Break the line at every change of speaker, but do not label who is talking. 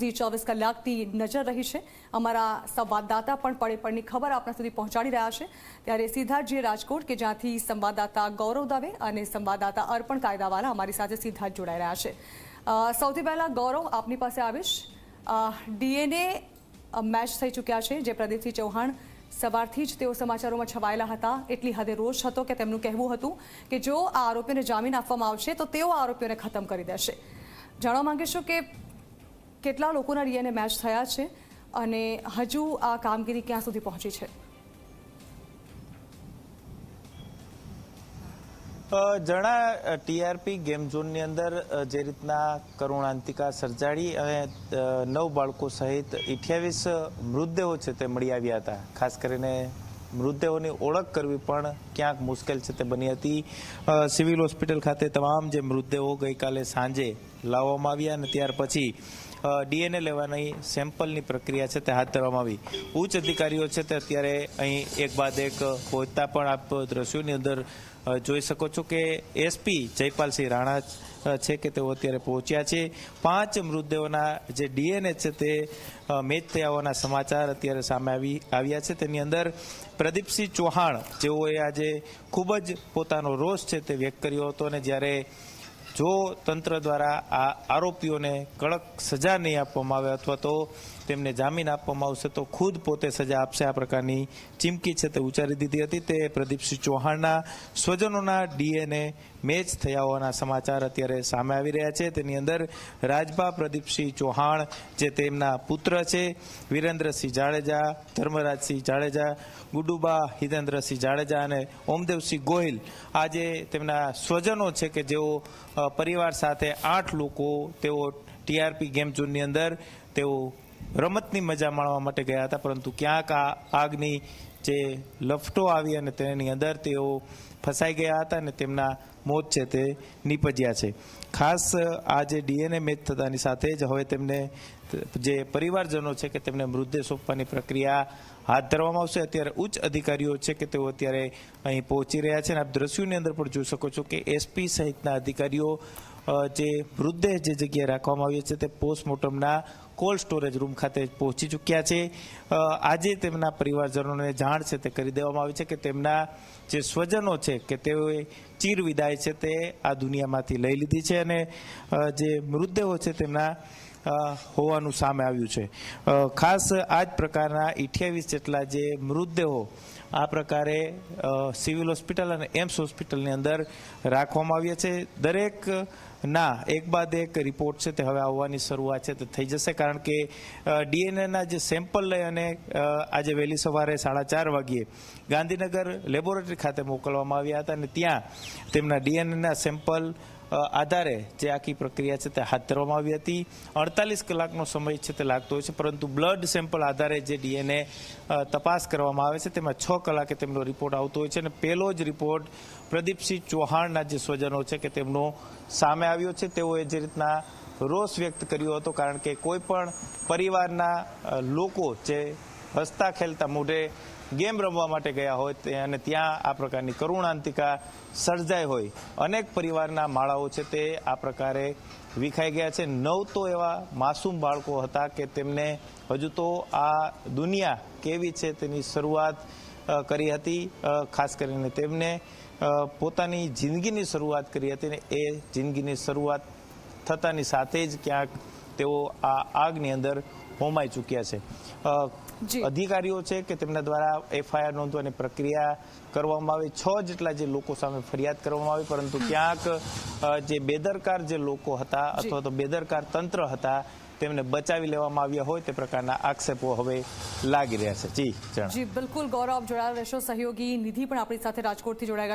ઝી ચોવીસ કલાકથી નજર રહી છે. અમારા સંવાદદાતા પણ પડે પડની ખબર આપણા સુધી પહોંચાડી રહ્યા છે. ત્યારે સીધા જે રાજકોટ કે જ્યાંથી સંવાદદાતા ગૌરવ દવે અને સંવાદદાતા અર્પણ કાયદાવાલા અમારી સાથે સીધા જોડાઈ રહ્યા છે. સૌથી પહેલાં ગૌરવ, આપની પાસે આવીશ. ડીએનએ મેચ થઈ ચૂક્યા છે, જે પ્રદીપસિંહ ચૌહાણ સવારથી જ તેઓ સમાચારોમાં છવાયેલા હતા. એટલી હદે રોષ હતો કે તેમનું કહેવું હતું કે જો આ આરોપીઓને જામીન આપવામાં આવશે, તો તેઓ આરોપીઓને ખતમ કરી દેશે. જાણવા માંગીશું કે કેટલા લોકોના ડીએનએ મેચ થયા છે અને હજુ આ કામગીરી ક્યાં સુધી પહોંચી છે?
જણા ટીઆરપી ગેમ ઝોનની અંદર જે રીતના કરુણાંતિકા સર્જાડી અને નવ બાળકો સહિત અઠ્યાવીસ મૃતદેહો છે તે મળી આવ્યા હતા. ખાસ કરીને મૃતદેહોની ઓળખ કરવી પણ ક્યાંક મુશ્કેલ છે તે બની હતી. સિવિલ હોસ્પિટલ ખાતે તમામ જે મૃતદેહો ગઈકાલે સાંજે લાવવામાં આવ્યા અને ત્યાર પછી ડીએનએ લેવાની સેમ્પલની પ્રક્રિયા છે તે હાથ ધરવામાં આવી. ઉચ્ચ અધિકારીઓ છે તે અત્યારે અહીં એક બાદ એક પહોંચતા પણ આપ દ્રશ્યોની અંદર જોઈ શકો છો કે એસપી જયપાલસિંહ રાણા છે કે તેઓ અત્યારે પહોંચ્યા છે. પાંચ મૃતદેહોના જે ડીએનએ છે તે મેચ થયા હોવાના સમાચાર અત્યારે સામે આવી, આવ્યા છે. તેની અંદર પ્રદીપસિંહ ચૌહાણ, જેઓએ આજે ખૂબ જ પોતાનો રોષ છે તે વ્યક્ત કર્યો હતો અને જ્યારે જો તંત્ર દ્વારા આ આરોપીઓને કડક સજા નહીં આપવામાં આવે અથવા તો તેમને જામીન આપવામાં આવશે, તો ખુદ પોતે સજા આપશે. આ પ્રકારની ચીમકી છે તે ઉચ્ચારી દીધી હતી તે પ્રદીપસિંહ ચૌહાણના સ્વજનોના ડીએનએ મેચ થયા હોવાના સમાચાર અત્યારે સામે આવી રહ્યા છે. તેની અંદર રાજભા પ્રદીપસિંહ ચૌહાણ, જે તેમના પુત્ર છે, વિરેન્દ્રસિંહ જાડેજા, ધર્મરાજસિંહ જાડેજા, ગુડુબા હિતેન્દ્રસિંહ જાડેજા અને ઓમદેવસિંહ ગોહિલ આજે તેમના સ્વજનો છે કે જેઓ પરિવાર સાથે આઠ લોકો તેઓ ટીઆરપી ગેમ ઝોનની અંદર તેઓ રમતની મજા માણવા માટે ગયા હતા, પરંતુ ક્યાંક આ આગની જે લફટો આવી અને તેની અંદર તેઓ ફસાઈ ગયા હતા અને તેમના મોત છે તે નીપજ્યા છે. ખાસ આ જે ડીએનએ મેચ થતાની સાથે જ હવે તેમને જે પરિવારજનો છે કે તેમને મૃતદેહ સોંપવાની પ્રક્રિયા હાથ ધરવામાં આવશે. અત્યારે ઉચ્ચ અધિકારીઓ છે કે તેઓ અત્યારે અહીં પહોંચી રહ્યા છે અને આપ દ્રશ્યોની અંદર પણ જોઈ શકો છો કે એસપી સહિતના અધિકારીઓ જે મૃતદેહ જે જગ્યાએ રાખવામાં આવ્યો છે તે પોસ્ટમોર્ટમના કોલ્ડ સ્ટોરેજ રૂમ ખાતે પહોંચી ચૂક્યા છે. આજે તેમના પરિવારજનોને જાણ છે તે કરી દેવામાં આવી છે કે તેમના જે સ્વજનો છે કે તેઓએ ચીર વિદાય છે તે આ દુનિયામાંથી લઈ લીધી છે અને જે મૃતદેહો છે તેમના હોવાનું સામે આવ્યું છે. ખાસ આ જ પ્રકારના અઠ્યાવીસ જેટલા જે મૃતદેહો આ પ્રકારે સિવિલ હોસ્પિટલ અને એમ્સ હોસ્પિટલની અંદર રાખવામાં આવ્યા છે. દરેક ના, એક બાદ એક રિપોર્ટ છે તે હવે આવવાની શરૂઆત છે તે થઈ જશે કારણ કે ડીએનએના જે સેમ્પલ લઈ અને આજે વહેલી સવારે સાડા ચાર વાગ્યે ગાંધીનગર લેબોરેટરી ખાતે મોકલવામાં આવ્યા હતા અને ત્યાં તેમના ડીએનએના સેમ્પલ આધારે જે આખી પ્રક્રિયા છે તે હાથ ધરવામાં આવી હતી. અડતાલીસ કલાકનો સમય છે તે લાગતો હોય છે, પરંતુ બ્લડ સેમ્પલ આધારે જે ડીએનએ તપાસ કરવામાં આવે છે, તેમાં છ કલાકે તેમનો રિપોર્ટ આવતો હોય છે અને પહેલો જ રિપોર્ટ પ્રદીપસિંહ ચૌહાણના જે સ્વજનો છે કે તેમનો સામે આવ્યો છે, તેઓએ જે રીતના રોષ વ્યક્ત કર્યો હતો, કારણ કે કોઈ પણ પરિવારના લોકો જે હસતા ખેલતા મોઢે ગેમ રમવા માટે ગયા હોય અને ત્યાં આ પ્રકારની કરુણાંતિકા સર્જાઈ હોય. અનેક પરિવારના માળાઓ છે તે આ પ્રકારે વિખાઈ ગયા છે. નવ તો એવા માસૂમ બાળકો હતા કે તેમને હજુ તો આ દુનિયા કેવી છે તેની શરૂઆત કરી હતી. ખાસ કરીને તેમને પોતાની જિંદગીની શરૂઆત કરી હતી ને એ જિંદગીની શરૂઆત થતાની સાથે જ ક્યાંક તેઓ આ આગની અંદર હોમાઈ ચૂક્યા છે. અધિકારીઓ છે કે તેમના દ્વારા એફઆઈઆર નોંધવાની પ્રક્રિયા કરવામાં આવી. છ જેટલા જે લોકો સામે ફરિયાદ કરવામાં આવી પરંતુ ક્યાંક જે બેદરકાર જે લોકો હતા અથવા તો બેદરકાર તંત્ર હતા તેમને બચાવી લેવામાં આવ્યા હોય તે પ્રકારના આક્ષેપો હવે લાગી રહ્યા છે. જી
જી બિલકુલ ગૌરવ જોડાયેલા રહેશો. સહયોગી નિધિ પણ આપણી સાથે રાજકોટથી જોડાયા